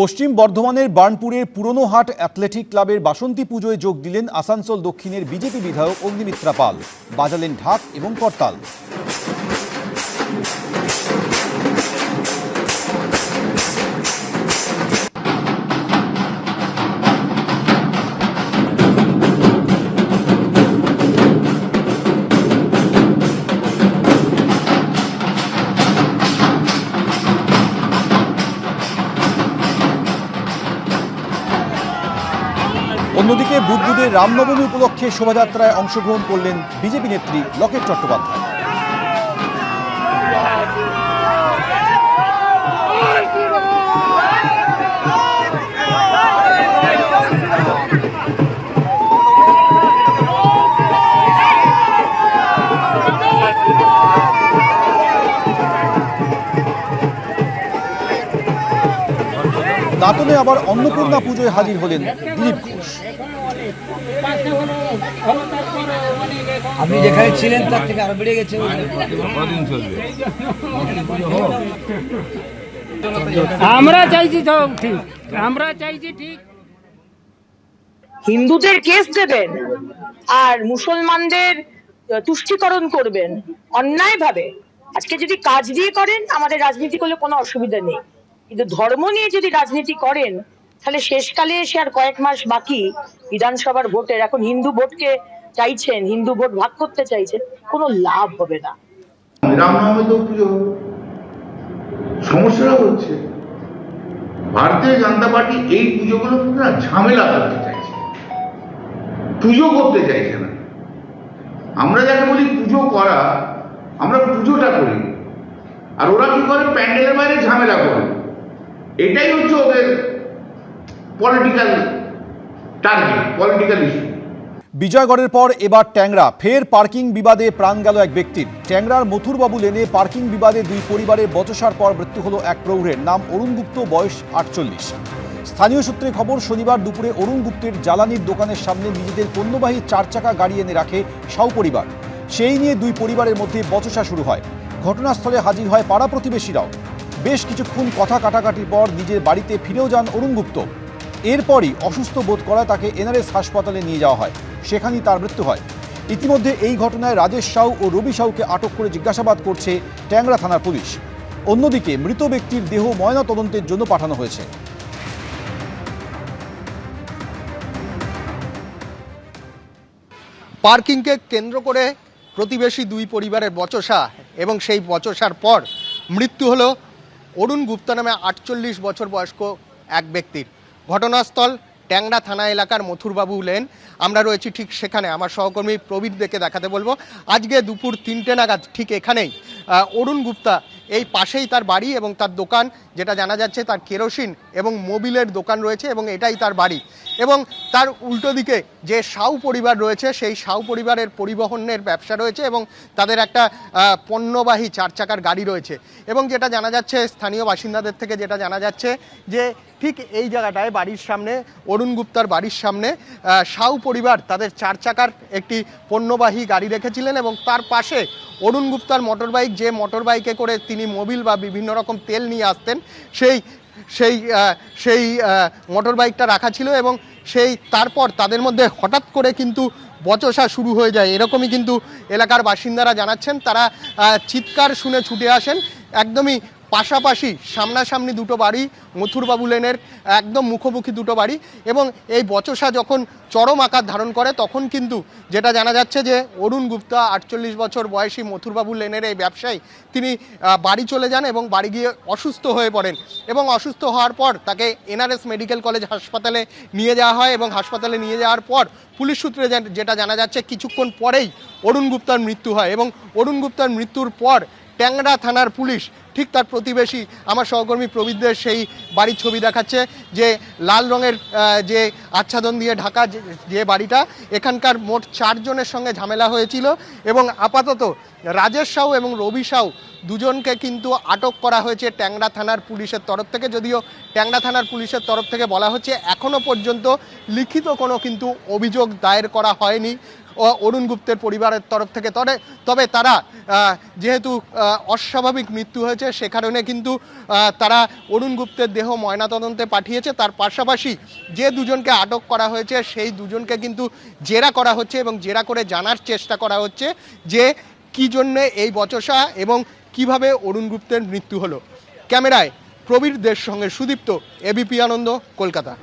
পশ্চিম বর্ধমানের বার্নপুরের পুরনো হাট অ্যাথলেটিক ক্লাবের বাসন্তী পুজোয় যোগ দিলেন আসানসোল দক্ষিণের বিজেপি বিধায়ক অগ্নিমিত্রা পাল। বাজালেন ঢাক এবং করতাল। অন্যদিকে বুদ্ধদের রামনবমী উপলক্ষে শোভাযাত্রায় অংশগ্রহণ করলেন বিজেপি নেত্রী লকেট চট্টোপাধ্যায়। দাঁতনে আবার অন্নপূর্ণা পুজোয় হাজির হলেন দিলীপ ঘোষ। আপনি যেখানে ছিলেন তার থেকে আরও বেড়ে গেছে। আমরা চাইছি তো ঠিক আমরা চাইছি ঠিক। হিন্দুদের কেস দেবেন আর মুসলমানদের তুষ্টিকরণ করবেন অন্যায় ভাবে আজকে যদি কাজ দিয়ে করেন আমাদের রাজনীতি করলে কোনো অসুবিধা নেই। কিন্তু ধর্ম নিয়ে যদি রাজনীতি করেন, তাহলে শেষকালে এসে আর কয়েক মাস বাকি বিধানসভার ভোটের। এখন হিন্দু ভোটকে চাইছেন, হিন্দু ভোট ভাগ করতে চাইছেন, কোনো লাভ হবে না। রামনবমীতেও পুজো হবে। সমস্যাটা হচ্ছে, ভারতীয় জনতা পার্টি এই পুজোগুলো না ঝামেলা করতে চাইছে। পুজো করতে চাইছে না। আমরা যাকে বলি পুজো করা, আমরা পুজোটা করি। আর ওরা কি করে? প্যান্ডেলের বাইরে ঝামেলা করে। এটাই হচ্ছে ওদের পলিটিক্যাল টার্গেট পলিটিক্যাল ইস্যু বিজয়গড়ের পর এবার ট্যাংরা। ফের পার্কিং বিবাদে প্রাণ গেল এক ব্যক্তির ট্যাংরার মথুরবাবু লেনে পার্কিং বিবাদে দুই পরিবারের বচসার পর মৃত্যু হলো এক প্রৌঢ়ের। নাম অরুণ গুপ্ত, বয়স আটচল্লিশ। স্থানীয় সূত্রে খবর, শনিবার দুপুরে অরুণ গুপ্তের জ্বালানির দোকানের সামনে নিজেদের পণ্যবাহী চার চাকা গাড়ি এনে রাখে সাউ পরিবার। সেই নিয়ে দুই পরিবারের মধ্যে বচসা শুরু হয়। ঘটনাস্থলে হাজির হয় পাড়া প্রতিবেশীরাও। বেশ কিছুক্ষণ কথা কাটাকাটির পর নিজের বাড়িতে ফিরেও যান অরুণ গুপ্ত। এরপরই অসুস্থ বোধ করায় তাকে এনআরএস হাসপাতালে নিয়ে যাওয়া হয়, সেখানেই তার মৃত্যু হয়। ইতিমধ্যে এই ঘটনায় রাজেশ সাউ ও রবি সাউকে আটক করে জিজ্ঞাসাবাদ করছে ট্যাংরা থানার পুলিশ। অন্যদিকে মৃত ব্যক্তির দেহ ময়না তদন্তের জন্য পাঠানো হয়েছে। পার্কিংকে কেন্দ্র করে প্রতিবেশী দুই পরিবারের বচসা এবং সেই বচসার পর মৃত্যু হলো অরুণ গুপ্তা নামে আটচল্লিশ বছর বয়স্ক এক ব্যক্তির। ঘটনাস্থল ট্যাংরা থানা এলাকার মথুরবাবু লেন। আমরা রয়েছি ঠিক সেখানে। আমার সহকর্মী প্রবীর দেখে দেখাতে বলব। আজকে দুপুর তিনটে নাগাদ ঠিক এখানেই অরুণ গুপ্তা এই পাশেই তার বাড়ি এবং তার দোকান, যেটা জানা যাচ্ছে তার কেরোসিন এবং মোবিলের দোকান রয়েছে এবং এটাই তার বাড়ি। এবং তার উল্টো দিকে যে সাউ পরিবার রয়েছে, সেই সাউ পরিবারের পরিবহনের ব্যবসা রয়েছে এবং তাদের একটা পণ্যবাহী চার চাকার গাড়ি রয়েছে। এবং যেটা জানা যাচ্ছে স্থানীয় বাসিন্দাদের থেকে যেটা জানা যাচ্ছে যে ঠিক এই জায়গাটায় বাড়ির সামনে, অরুণ গুপ্তার বাড়ির সামনে সাউ পরিবার তাদের চার চাকার একটি পণ্যবাহী গাড়ি রেখেছিলেন এবং তার পাশে অরুণ গুপ্তার মোটর বাইক যে মোটর বাইকে করে তিনি মোবিল বা বিভিন্ন রকম তেল নিয়ে আসতেন, সেই সেই সেই মোটর বাইকটা রাখা ছিল এবং সেই তারপর তাদের মধ্যে হঠাৎ করে কিন্তু বচসা শুরু হয়ে যায়। এরকমই কিন্তু এলাকার বাসিন্দারা জানাচ্ছেন, তারা চিৎকার শুনে ছুটে আসেন। একদমই পাশাপাশি সামনাসামনি দুটো বাড়ি, মথুরবাবু লেনের একদম মুখোমুখি দুটো বাড়ি এবং এই বচসা যখন চরম আকার ধারণ করে, তখন কিন্তু যেটা জানা যাচ্ছে যে অরুণ গুপ্তা আটচল্লিশ বছর বয়সী মথুরবাবু লেনের এই ব্যবসায়ী, তিনি বাড়ি চলে যান এবং বাড়ি গিয়ে অসুস্থ হয়ে পড়েন এবং অসুস্থ হওয়ার পর তাকে এনআরএস মেডিকেল কলেজ হাসপাতালে নিয়ে যাওয়া হয় এবং হাসপাতালে নিয়ে যাওয়ার পর পুলিশ সূত্রে যেটা জানা যাচ্ছে, কিছুক্ষণ পরেই অরুণ গুপ্তার মৃত্যু হয় এবং অরুণ গুপ্তার মৃত্যুর পর ট্যাংরা থানার পুলিশ, ঠিক তার প্রতিবেশী, আমার সহকর্মী প্রবীরদের সেই বাড়ির ছবি দেখাচ্ছে যে লাল রঙের যে আচ্ছাদন দিয়ে ঢাকা যে- বাড়িটা, এখানকার মোট চারজনের সঙ্গে ঝামেলা হয়েছিল এবং আপাতত রাজেশ সাউ এবং রবি সাউ দুজনকে কিন্তু আটক করা হয়েছে ট্যাংরা থানার পুলিশের তরফ থেকে। যদিও ট্যাংরা থানার পুলিশের তরফ থেকে বলা হচ্ছে এখনও পর্যন্ত লিখিত কোনো কিন্তু অভিযোগ দায়ের করা হয়নি অরুণ গুপ্তের পরিবারের তরফ থেকে। তবে তবে তারা যেহেতু অস্বাভাবিক মৃত্যু হয়েছে, সে কারণে কিন্তু তারা অরুণ গুপ্তের দেহ ময়নাতদন্তে পাঠিয়েছে। তার পাশাপাশি যে দুজনকে আটক করা হয়েছে, সেই দুজনকে কিন্তু জেরা করা হচ্ছে এবং জেরা করে জানার চেষ্টা করা হচ্ছে যে কি জন্যে এই বচসা এবং কীভাবে অরুণ গুপ্তের মৃত্যু হলো? ক্যামেরায় প্রবীর প্রবীরদের সঙ্গে সুদীপ্ত এবিপি আনন্দ কলকাতা।